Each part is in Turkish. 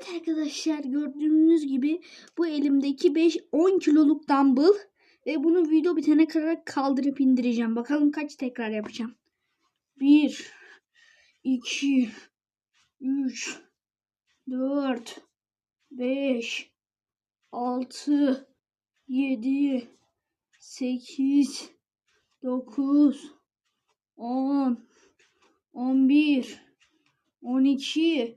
Evet arkadaşlar gördüğünüz gibi bu elimdeki 5 10 kiloluk dumbbell ve bunu video bitene kadar kaldırıp indireceğim. Bakalım kaç tekrar yapacağım. 1 2 3 4 5 6 7 8 9 10 11 12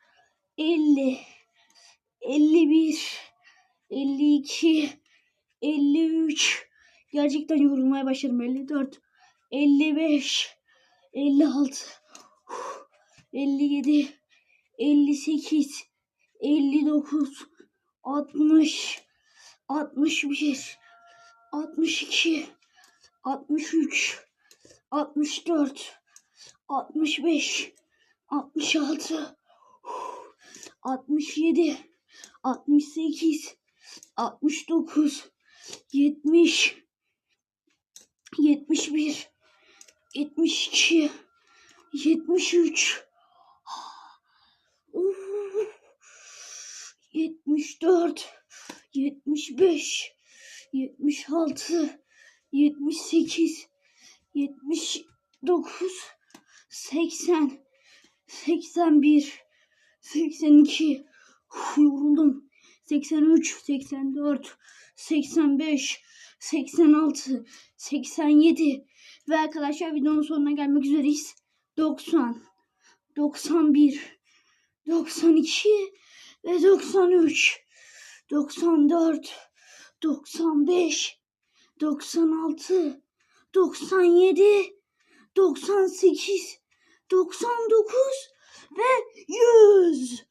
50 51 52 53 gerçekten yorulmaya başladım. 54 55 56 57 58 59 60 61 62 63 64 65 66 67 68 69 70 71 72 73 74 75 76 78 79 80 81 82 Uf, yoruldum. 83 84 85 86 87 ve arkadaşlar videonun sonuna gelmek üzereyiz. 90 91 92 ve 93 94 95 96 97 98 99 ve 100